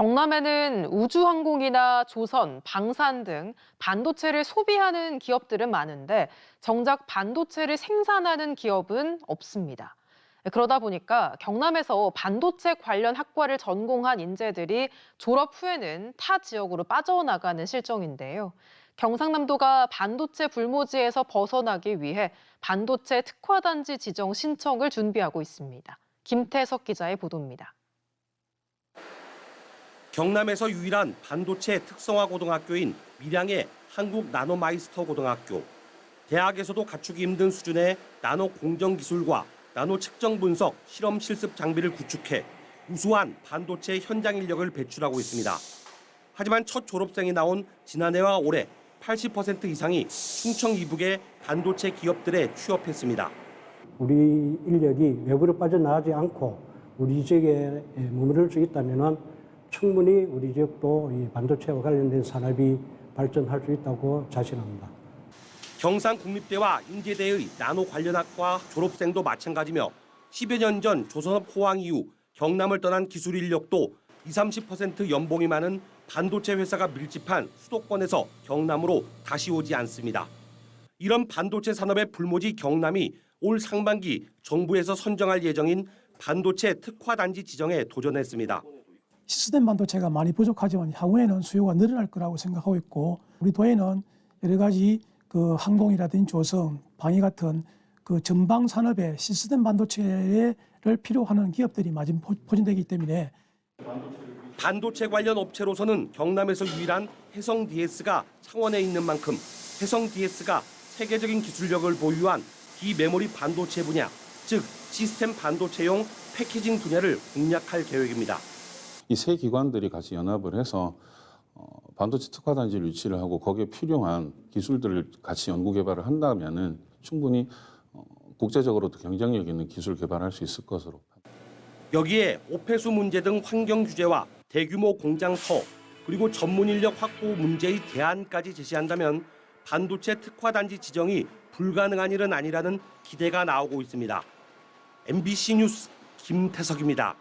경남에는 우주항공이나 조선, 방산 등 반도체를 소비하는 기업들은 많은데 정작 반도체를 생산하는 기업은 없습니다. 그러다 보니까 경남에서 반도체 관련 학과를 전공한 인재들이 졸업 후에는 타 지역으로 빠져나가는 실정인데요. 경상남도가 반도체 불모지에서 벗어나기 위해 반도체 특화단지 지정 신청을 준비하고 있습니다. 김태석 기자의 보도입니다. 경남에서 유일한 반도체 특성화 고등학교인 밀양의 한국 나노마이스터 고등학교. 대학에서도 갖추기 힘든 수준의 나노 공정 기술과 나노 측정 분석 실험 실습 장비를 구축해 우수한 반도체 현장 인력을 배출하고 있습니다. 하지만 첫 졸업생이 나온 지난해와 올해 80% 이상이 충청 이북의 반도체 기업들에 취업했습니다. 우리 인력이 외부로 빠져나가지 않고 우리 지역에 머무를 수 있다면 충분히 우리 지역도 이 반도체와 관련된 산업이 발전할 수 있다고 자신합니다. 경상국립대와 인제대의 나노 관련 학과 졸업생도 마찬가지며 10여 년 전 조선업 호황 이후 경남을 떠난 기술 인력도 20, 30% 연봉이 많은 반도체 회사가 밀집한 수도권에서 경남으로 다시 오지 않습니다. 이런 반도체 산업의 불모지 경남이 올 상반기 정부에서 선정할 예정인 반도체 특화 단지 지정에 도전했습니다. 시스템 반도체가 많이 부족하지만 향후에는 수요가 늘어날 거라고 생각하고 있고 우리 도에는 여러 가지 그 항공이라든지 조성, 방위 같은 그 전방 산업에 시스템 반도체를 필요하는 기업들이 많이 포- 포진되기 때문에 반도체 관련 업체로서는 경남에서 유일한 해성 DS가 창원에 있는 만큼 해성 DS가 세계적인 기술력을 보유한 비메모리 반도체 분야, 즉 시스템 반도체용 패키징 분야를 공략할 계획입니다. 이 세 기관들이 같이 연합을 해서 어, 반도체 특화 단지를 유치를 하고 거기에 필요한 기술들을 같이 연구 개발을 한다면은 충분히 어, 국제적으로도 경쟁력 있는 기술 개발할 수 있을 것으로 여기에 오폐수 문제 등 환경 규제와 대규모 공장 터 그리고 전문 인력 확보 문제의 대안까지 제시한다면 반도체 특화 단지 지정이 불가능한 일은 아니라는 기대가 나오고 있습니다. MBC 뉴스 김태석입니다.